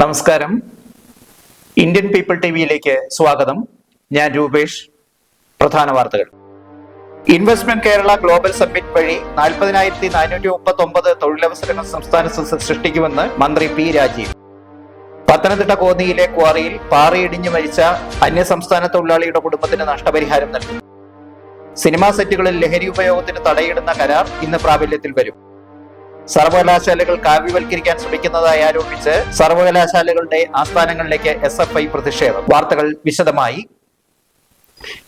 നമസ്കാരം. Indian people T വിയിലേക്ക് സ്വാഗതം. ഞാൻ രൂപേഷ്. പ്രധാന വാർത്തകൾ. ഇൻവെസ്റ്റ്മെന്റ് കേരള ഗ്ലോബൽ സമ്മിറ്റ് വഴി നാൽപ്പതിനായിരത്തി നാനൂറ്റി മുപ്പത്തി ഒമ്പത് തൊഴിലവസരങ്ങൾ സംസ്ഥാനത്ത് സൃഷ്ടിക്കുമെന്ന് മന്ത്രി പി രാജീവ്. പത്തനംതിട്ട കോന്നിയിലെ ക്വാറിയിൽ പാറയിടിഞ്ഞു മരിച്ച അന്യസംസ്ഥാന തൊഴിലാളിയുടെ കുടുംബത്തിന് നഷ്ടപരിഹാരം നൽകും. സിനിമാ സെറ്റുകളിൽ ലഹരി ഉപയോഗത്തിന് തടയിടുന്ന കരാർ ഇന്ന് പ്രാബല്യത്തിൽ വരും. സർവകലാശാലകൾ കാവ്യവൽക്കരിക്കാൻ ശ്രമിക്കുന്നതായി ആരോപിച്ച് സർവകലാശാലകളുടെ ആസ്ഥാനങ്ങളിലേക്ക് എസ് എഫ് ഐ പ്രതിഷേധം. വാർത്തകൾ വിശദമായി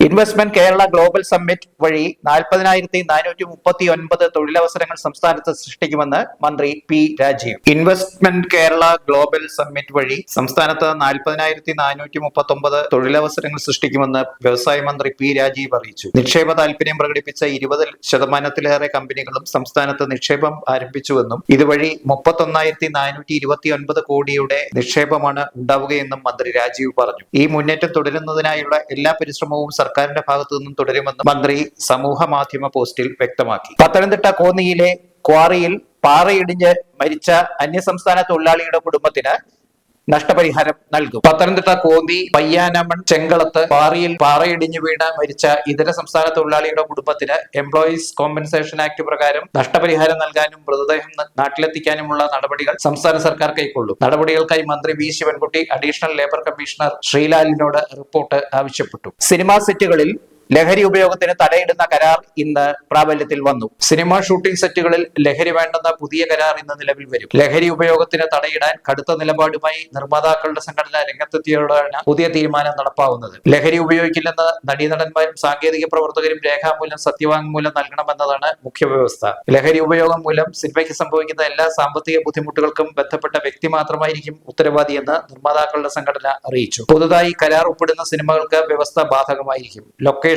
ഇൻവെസ്റ്റ്മെന്റ് കേരള ഗ്ലോബൽ സമ്മിറ്റ് വഴി നാൽപ്പതിനായിരത്തി നാനൂറ്റി മുപ്പത്തി ഒൻപത് തൊഴിലവസരങ്ങൾ സംസ്ഥാനത്ത് സൃഷ്ടിക്കുമെന്ന് മന്ത്രി P Rajeev. Investment Kerala global summit വഴി സംസ്ഥാനത്ത് നാൽപ്പതിനായിരത്തി നാനൂറ്റി മുപ്പത്തി ഒമ്പത് തൊഴിലവസരങ്ങൾ സൃഷ്ടിക്കുമെന്ന് വ്യവസായ മന്ത്രി പി രാജീവ് അറിയിച്ചു. നിക്ഷേപ താൽപര്യം പ്രകടിപ്പിച്ച ഇരുപത് ശതമാനത്തിലേറെ കമ്പനികളും സംസ്ഥാനത്ത് നിക്ഷേപം ആരംഭിച്ചുവെന്നും ഇതുവഴി മുപ്പത്തൊന്നായിരത്തി നാനൂറ്റി ഇരുപത്തി ഒൻപത് കോടിയുടെ നിക്ഷേപമാണ് ഉണ്ടാവുകയെന്നും മന്ത്രി രാജീവ് പറഞ്ഞു. ഈ മുന്നേറ്റം തുടരുന്നതിനായുള്ള എല്ലാ പരിശ്രമവും സർക്കാരിന്റെ ഭാഗത്തു നിന്നും തുടരുമെന്ന് മന്ത്രി സമൂഹ മാധ്യമ പോസ്റ്റിൽ വ്യക്തമാക്കി. പത്തനംതിട്ട കോന്നിയിലെ ക്വാറിയിൽ പാറയിടിഞ്ഞ് മരിച്ച അന്യസംസ്ഥാന തൊഴിലാളിയുടെ കുടുംബത്തിന് നഷ്ടപരിഹാരം നൽകും. പത്തനംതിട്ട കോന്തി പയ്യാനമൺ ചെങ്കളത്ത് പാറയിൽ പാറയിടിഞ്ഞു വീണ് മരിച്ച ഇതര സംസ്ഥാന തൊഴിലാളിയുടെ കുടുംബത്തിന് എംപ്ലോയീസ് കോമ്പൻസേഷൻ ആക്ട് പ്രകാരം നഷ്ടപരിഹാരം നൽകാനും മൃതദേഹം നാട്ടിലെത്തിക്കാനുമുള്ള നടപടികൾ സംസ്ഥാന സർക്കാർ കൈക്കൊള്ളും. നടപടികൾക്കായി മന്ത്രി V. Sivankutty additional labour commissioner ശ്രീലാലിനോട് report ആവശ്യപ്പെട്ടു. സിനിമാ സെറ്റുകളിൽ ലഹരി ഉപയോഗത്തിന് തടയിടുന്ന കരാർ ഇന്ന് പ്രാബല്യത്തിൽ വന്നു. സിനിമാ ഷൂട്ടിംഗ് സെറ്റുകളിൽ ലഹരി വേണ്ടെന്ന പുതിയ കരാർ ഇന്ന് നിലവിൽ വരും. ലഹരി ഉപയോഗത്തിന് തടയിടാൻ കടുത്ത നിലപാടുമായി നിർമ്മാതാക്കളുടെ സംഘടന രംഗത്തെത്തിയോടാണ് പുതിയ തീരുമാനം നടപ്പാവുന്നത്. ലഹരി ഉപയോഗിക്കില്ലെന്ന് നടീനടന്മാരും സാങ്കേതിക പ്രവർത്തകരും രേഖാമൂലം സത്യവാങ്മൂലം നൽകണമെന്നതാണ് മുഖ്യ വ്യവസ്ഥ. ലഹരി ഉപയോഗം മൂലം സിനിമയ്ക്ക് സംഭവിക്കുന്ന എല്ലാ സാമ്പത്തിക ബുദ്ധിമുട്ടുകൾക്കും ബന്ധപ്പെട്ട വ്യക്തി മാത്രമായിരിക്കും ഉത്തരവാദിയെന്ന് നിർമ്മാതാക്കളുടെ സംഘടന അറിയിച്ചു. പുതുതായി കരാർ ഒപ്പിടുന്ന സിനിമകൾക്ക് വ്യവസ്ഥ ബാധകമായിരിക്കും.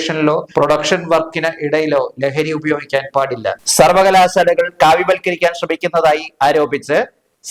ലൊക്കേഷനിലോ പ്രൊഡക്ഷൻ വർക്കിന് ഇടയിലോ ലഹരി ഉപയോഗിക്കാൻ പാടില്ല. സർവകലാശാലകൾ കാവ്യവൽക്കരിക്കാൻ ശ്രമിക്കുന്നതായി ആരോപിച്ച്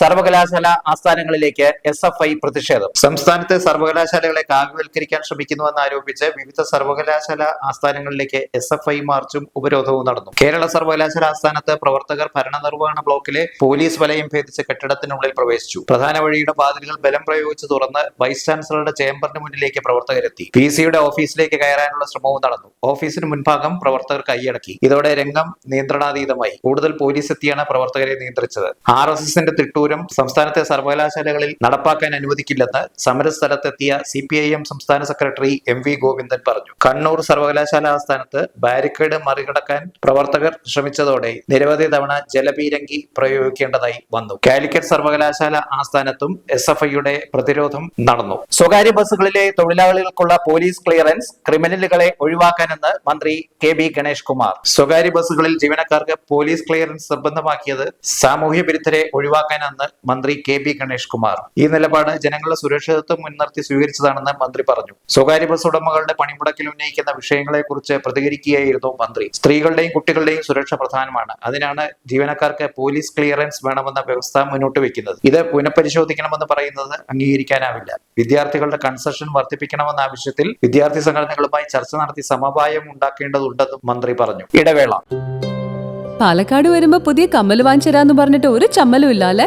സർവകലാശാല ആസ്ഥാനങ്ങളിലേക്ക് എസ് എഫ് ഐ പ്രതിഷേധം. സംസ്ഥാനത്തെ സർവകലാശാലകളെ കാവ്യവൽക്കരിക്കാൻ ശ്രമിക്കുന്നുവെന്ന് ആരോപിച്ച് വിവിധ സർവകലാശാല ആസ്ഥാനങ്ങളിലേക്ക് എസ് എഫ് ഐ മാർച്ചും ഉപരോധവും നടന്നു. കേരള സർവകലാശാല ആസ്ഥാനത്ത് പ്രവർത്തകർ ഭരണനിർവഹണ ബ്ലോക്കിലെ പോലീസ് വലയം ഭേദിച്ച് കെട്ടിടത്തിനുള്ളിൽ പ്രവേശിച്ചു. പ്രധാന വഴിയുടെ വാതിലുകൾ ബലം പ്രയോഗിച്ച് തുറന്ന് വൈസ് ചാൻസലറുടെ ചേംബറിന് മുന്നിലേക്ക് പ്രവർത്തകരെത്തി. പി സിയുടെ ഓഫീസിലേക്ക് കയറാനുള്ള ശ്രമവും നടന്നു. ഓഫീസിന് മുൻഭാഗം പ്രവർത്തകർ കൈയടക്കി. ഇതോടെ രംഗം നിയന്ത്രണാതീതമായി. കൂടുതൽ പോലീസ് എത്തിയാണ് പ്രവർത്തകരെ നിയന്ത്രിച്ചത്. ആർ എസ് എസിന്റെ തിട്ടൂരം സംസ്ഥാനത്തെ സർവകലാശാലകളിൽ നടപ്പാക്കാൻ അനുവദിക്കില്ലെന്ന് സമരസ്ഥലത്തെത്തിയ സി പി ഐ എം സംസ്ഥാന സെക്രട്ടറി എം വി ഗോവിന്ദൻ പറഞ്ഞു. കണ്ണൂർ സർവകലാശാല ആസ്ഥാനത്ത് ബാരിക്കേഡ് മറികടക്കാൻ പ്രവർത്തകർ ശ്രമിച്ചതോടെ നിരവധി തവണ ജലപീരങ്കി പ്രയോഗിക്കേണ്ടതായി വന്നു. കാലിക്കറ്റ് സർവകലാശാല ആസ്ഥാനത്തും എസ് എഫ് ഐയുടെ പ്രതിരോധം നടന്നു. സ്വകാര്യ ബസ്സുകളിലെ തൊഴിലാളികൾക്കുള്ള പോലീസ് ക്ലിയറൻസ് ക്രിമിനലുകളെ ഒഴിവാക്കാനെന്ന് മന്ത്രി കെ ബി ഗണേഷ് കുമാർ. സ്വകാര്യ ബസ്സുകളിൽ ജീവനക്കാർക്ക് പോലീസ് ക്ലിയറൻസ് നിർബന്ധമാക്കിയത് സാമൂഹ്യ വിരുദ്ധരെ ഒഴിവാക്കാനെന്ന് മന്ത്രി കെ പി ഗണേഷ് കുമാർ. ഈ നിലപാട് ജനങ്ങളുടെ സുരക്ഷിതത്വം മുൻനിർത്തി സ്വീകരിച്ചതാണെന്ന് മന്ത്രി പറഞ്ഞു. സ്വകാര്യ ബസ് ഉടമകളുടെ പണിമുടക്കിൽ ഉന്നയിക്കുന്ന വിഷയങ്ങളെക്കുറിച്ച് പ്രതികരിക്കുകയായിരുന്നു മന്ത്രി. സ്ത്രീകളുടെയും കുട്ടികളുടെയും സുരക്ഷ പ്രധാനമാണ്. അതിനാണ് ജീവനക്കാർക്ക് പോലീസ് ക്ലിയറൻസ് വേണമെന്ന വ്യവസ്ഥ മുന്നോട്ട് വെക്കുന്നത്. ഇത് പുനഃപരിശോധിക്കണമെന്ന് പറയുന്നത് അംഗീകരിക്കാനാവില്ല. വിദ്യാർത്ഥികളുടെ കൺസെഷൻ വർദ്ധിപ്പിക്കണമെന്ന ആവശ്യത്തിൽ വിദ്യാർത്ഥി സംഘടനകളുമായി ചർച്ച നടത്തി സമവായം ഉണ്ടാക്കേണ്ടതുണ്ടെന്നും മന്ത്രി പറഞ്ഞു. ഇടവേള. പാലക്കാട് വരുമ്പോ പുതിയ കമ്മൽ വാങ്ങിച്ചരാന്ന് പറഞ്ഞിട്ട് ഒരു ചമ്മലും ഇല്ല അല്ലെ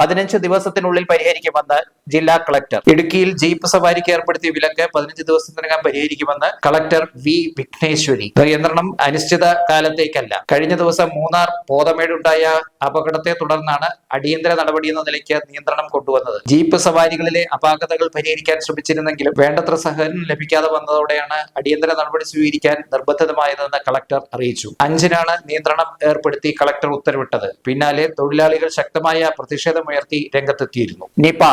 പതിനഞ്ച് ദിവസത്തിനുള്ളിൽ പരിഹരിക്കുമെന്ന് ജില്ലാ കളക്ടർ. ഇടുക്കിയിൽ ജീപ്പ് സവാരിക്ക് ഏർപ്പെടുത്തിയ വിലക്ക് പതിനഞ്ച് ദിവസത്തിനകം പരിഹരിക്കുമെന്ന് കളക്ടർ വി വിഘ്നേശ്വരി. നിയന്ത്രണം അനിശ്ചിത കാലത്തേക്കല്ല. കഴിഞ്ഞ ദിവസം മൂന്നാർ പോതമേടുണ്ടായ അപകടത്തെ തുടർന്നാണ് അടിയന്തര നടപടി എന്ന നിലയ്ക്ക് നിയന്ത്രണം കൊണ്ടുവന്നത്. ജീപ്പ് സവാരികളിലെ അപാകതകൾ പരിഹരിക്കാൻ ശ്രമിച്ചിരുന്നെങ്കിലും വേണ്ടത്ര സഹകരണം ലഭിക്കാതെ വന്നതോടെയാണ് അടിയന്തര നടപടി സ്വീകരിക്കാൻ നിർബന്ധിതമായതെന്ന് കളക്ടർ അറിയിച്ചു. അഞ്ചിനാണ് നിയന്ത്രണം ഏർപ്പെടുത്തി കളക്ടർ ഉത്തരവിട്ടത്. പിന്നാലെ തൊഴിലാളികൾ ശക്തമായ പ്രതിഷേധമുയർത്തി രംഗത്തെത്തിയിരുന്നു. നിപ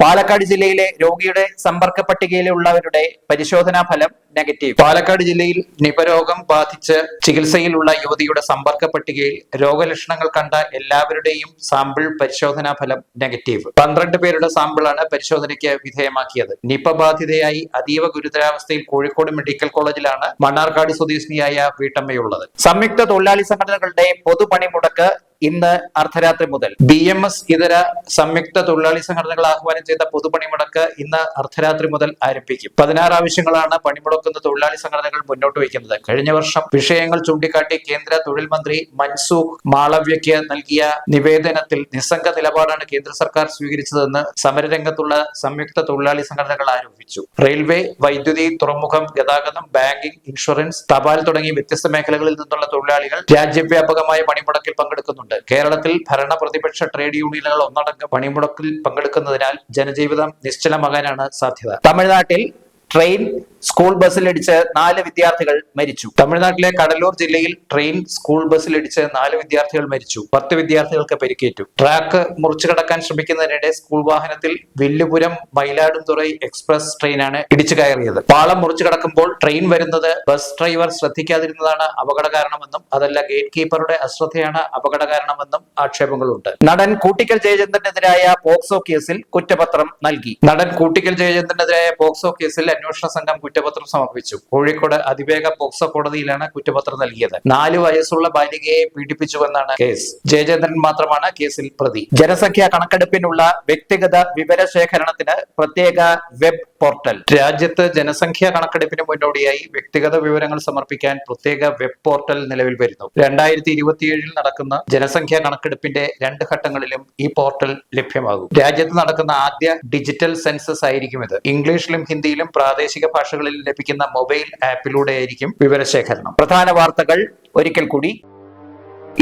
പാലക്കാട് ജില്ലയിലെ രോഗിയുടെ സമ്പർക്ക പട്ടികയിലുള്ളവരുടെ പരിശോധനാ ഫലം നെഗറ്റീവ്. പാലക്കാട് ജില്ലയിൽ നിപ രോഗം ബാധിച്ച് ചികിത്സയിലുള്ള യുവതിയുടെ സമ്പർക്ക പട്ടികയിൽ രോഗലക്ഷണങ്ങൾ കണ്ട എല്ലാവരുടെയും സാമ്പിൾ പരിശോധനാ ഫലം നെഗറ്റീവ്. പന്ത്രണ്ട് പേരുടെ സാമ്പിളാണ് പരിശോധനയ്ക്ക് വിധേയമാക്കിയത്. നിപ ബാധിതയായി അതീവ ഗുരുതരാവസ്ഥയിൽ കോഴിക്കോട് മെഡിക്കൽ കോളേജിലാണ് മണ്ണാർക്കാട് സ്വദേശിനിയായ വീട്ടമ്മയുള്ളത്. സംയുക്ത തൊഴിലാളി സംഘടനകളുടെ പൊതുപണിമുടക്ക് ഇന്ന് അർദ്ധരാത്രി മുതൽ ബി എം എസ് ഇതര സംയുക്ത തൊഴിലാളി സംഘടനകൾ ആഹ്വാനം ചെയ്ത പൊതുപണിമുടക്ക് ഇന്ന് അർദ്ധരാത്രി മുതൽ ആരംഭിക്കും. പതിനാറ് ആവശ്യങ്ങളാണ് പണിമുടക്കുന്ന തൊഴിലാളി സംഘടനകൾ മുന്നോട്ട് വയ്ക്കുന്നത്. കഴിഞ്ഞ വർഷം വിഷയങ്ങൾ ചൂണ്ടിക്കാട്ടി കേന്ദ്ര തൊഴിൽ മന്ത്രി മൻസൂഖ് മാളവ്യയ്ക്ക് നൽകിയ നിവേദനത്തിൽ നിസ്സംഗ നിലപാടാണ് കേന്ദ്ര സർക്കാർ സ്വീകരിച്ചതെന്ന് സമരരംഗത്തുള്ള സംയുക്ത തൊഴിലാളി സംഘടനകൾ ആരോപിച്ചു. റെയിൽവേ വൈദ്യുതി തുറമുഖം ഗതാഗതം ബാങ്കിംഗ് ഇൻഷുറൻസ് തപാൽ തുടങ്ങി വ്യത്യസ്ത മേഖലകളിൽ നിന്നുള്ള തൊഴിലാളികൾ രാജ്യവ്യാപകമായ പണിമുടക്കിൽ പങ്കെടുക്കുന്നുണ്ട്. കേരളത്തിൽ ഭരണ പ്രതിപക്ഷ ട്രേഡ് യൂണിയനുകൾ ഒന്നടങ്കം പണിമുടക്കിൽ പങ്കെടുക്കുന്നതിനാൽ ജനജീവിതം നിശ്ചലമാകാനാണ് സാധ്യത. തമിഴ്നാട്ടിൽ ട്രെയിൻ സ്കൂൾ ബസ്സിലിടിച്ച് നാല് വിദ്യാർത്ഥികൾ മരിച്ചു. തമിഴ്നാട്ടിലെ കടലൂർ ജില്ലയിൽ ട്രെയിൻ സ്കൂൾ ബസ്സിലിടിച്ച് നാല് വിദ്യാർത്ഥികൾ മരിച്ചു. പത്ത് വിദ്യാർത്ഥികൾക്ക് പരിക്കേറ്റു. ട്രാക്ക് മുറിച്ചു കടക്കാൻ ശ്രമിക്കുന്നതിനിടെ സ്കൂൾ വാഹനത്തിൽ വില്ലുപുരം മയിലാടുംതുറൈ എക്സ്പ്രസ് ട്രെയിനാണ് ഇടിച്ചു കയറിയത്. പാളം മുറിച്ചു കടക്കുമ്പോൾ ട്രെയിൻ വരുന്നത് ബസ് ഡ്രൈവർ ശ്രദ്ധിക്കാതിരുന്നതാണ് അപകട കാരണമെന്നും അതല്ല ഗേറ്റ് കീപ്പറുടെ അശ്രദ്ധയാണ് അപകട കാരണമെന്നും ആക്ഷേപങ്ങളുണ്ട്. നടൻ കൂട്ടിക്കൽ ജയചന്ദ്രനെതിരായ പോക്സോ കേസിൽ കുറ്റപത്രം നൽകി. നടൻ കൂട്ടിക്കൽ ജയചന്ദ്രനെതിരായ പോക്സോ കേസിൽ അന്വേഷണ സംഘം കുറ്റപത്രം സമർപ്പിച്ചു. കോഴിക്കോട് അതിവേഗ പോക്സോ കോടതിയിലാണ് കുറ്റപത്രം നൽകിയത്. നാല് വയസ്സുള്ള ബാലികയെ പീഡിപ്പിച്ചുവെന്നാണ് കേസ്. ജയചന്ദ്രൻ മാത്രമാണ് കേസിൽ പ്രതി. ജനസംഖ്യാ കണക്കെടുപ്പിനുള്ള വ്യക്തിഗത വിവരശേഖരണത്തിന് പ്രത്യേക വെബ് പോർട്ടൽ. രാജ്യത്ത് ജനസംഖ്യാ കണക്കെടുപ്പിന് മുന്നോടിയായി വ്യക്തിഗത വിവരങ്ങൾ സമർപ്പിക്കാൻ പ്രത്യേക വെബ് പോർട്ടൽ നിലവിൽ വരുന്നു. രണ്ടായിരത്തി ഇരുപത്തിയേഴിൽ നടക്കുന്ന ജനസംഖ്യാ കണക്കെടുപ്പിന്റെ രണ്ട് ഘട്ടങ്ങളിലും ഈ പോർട്ടൽ ലഭ്യമാകും. രാജ്യത്ത് നടക്കുന്ന ആദ്യ ഡിജിറ്റൽ സെൻസസ് ആയിരിക്കും ഇത്. ഇംഗ്ലീഷിലും ഹിന്ദിയിലും പ്രാദേശിക ഭാഷകളിൽ ലഭിക്കുന്ന മൊബൈൽ ആപ്പിലൂടെയായിരിക്കും വിവരശേഖരണം. പ്രധാന വാർത്തകൾ ഒരിക്കൽ കൂടി.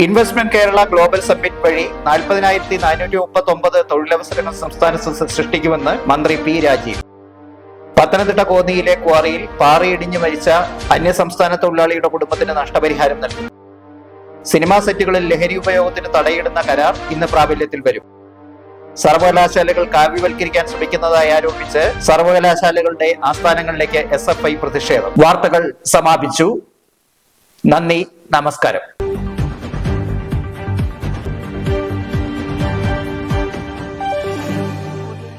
ഇൻവെസ്റ്റ്മെന്റ് കേരള ഗ്ലോബൽ സമ്മിറ്റ് വഴി നാൽപ്പതിനായിരത്തി നാനൂറ്റി മുപ്പത്തി ഒമ്പത് തൊഴിലവസരങ്ങൾ സംസ്ഥാനത്ത് സൃഷ്ടിക്കുമെന്ന് മന്ത്രി പി രാജീവ്. പത്തനംതിട്ട കോന്നിയിലെ ക്വാറിയിൽ പാറയിടിഞ്ഞു മരിച്ച അന്യസംസ്ഥാന തൊഴിലാളിയുടെ കുടുംബത്തിന് നഷ്ടപരിഹാരം നൽകി. സിനിമാ സെറ്റുകളിൽ ലഹരി ഉപയോഗത്തിന് തടയിടുന്ന കരാർ ഇന്ന് പ്രാബല്യത്തിൽ വരും. സർവകലാശാലകൾ കാവ്യവൽക്കരിക്കാൻ ശ്രമിക്കുന്നതായി ആരോപിച്ച് സർവകലാശാലകളുടെ ആസ്ഥാനങ്ങളിലേക്ക് എസ് എഫ് ഐ പ്രതിഷേധം. വാർത്തകൾ സമാപിച്ചു. നന്ദി നമസ്കാരം.